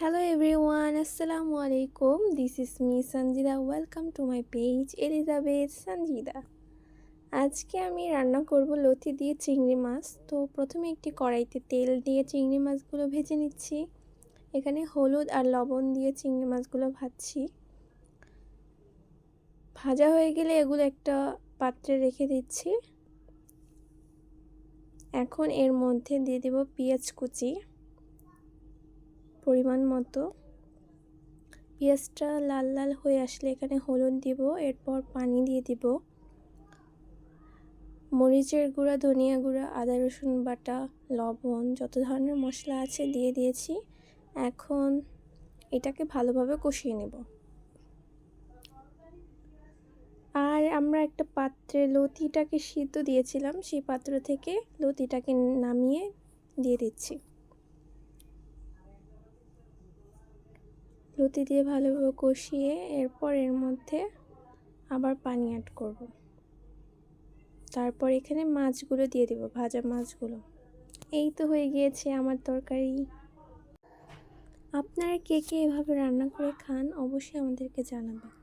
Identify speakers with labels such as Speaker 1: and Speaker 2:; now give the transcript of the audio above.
Speaker 1: Hello everyone, Assalamu alaikum. This is me Sanjida welcome to my page Elizabeth Sanjida. আজকে আমি রান্না করব লতি দিয়ে চিংড়ি মাছ। তো প্রথমে একটি কড়াইতে তেল দিয়ে চিংড়ি মাছগুলো ভেজে নিচ্ছি। এখানে হলুদ আর লবণ দিয়ে চিংড়ি মাছগুলো ভাজছি। ভাজা হয়ে গেলে এগুলো একটা পাত্রে রেখে দিচ্ছি। এখন এর মধ্যে দিয়ে দেব পেঁয়াজ কুচি। পরিমাণ মতো। পেঁয়াজটা লাল লাল হয়ে আসলে এখানে হলুদ দিব, এরপর পানি দিয়ে দিব। মরিচের গুঁড়া, ধনিয়া গুঁড়া, আদা, রসুন বাটা, লবণ, যত ধরনের মশলা আছে দিয়ে দিয়েছি। এখন এটাকে ভালোভাবে কষিয়ে নেব। আর আমরা একটা পাত্রে লতিটাকে সিদ্ধ দিয়েছিলাম, সেই পাত্র থেকে লতিটাকে নামিয়ে দিয়ে দিচ্ছি। লতি দিয়ে ভালোভাবে কষিয়ে এরপর এর মধ্যে আবার পানি অ্যাড করব। তারপর এখানে মাছগুলো দিয়ে দেব, ভাজা মাছগুলো। এই তো হয়ে গিয়েছে আমার তরকারি। আপনারা কে কে এভাবে রান্না করে খান অবশ্যই আমাদেরকে জানাবেন।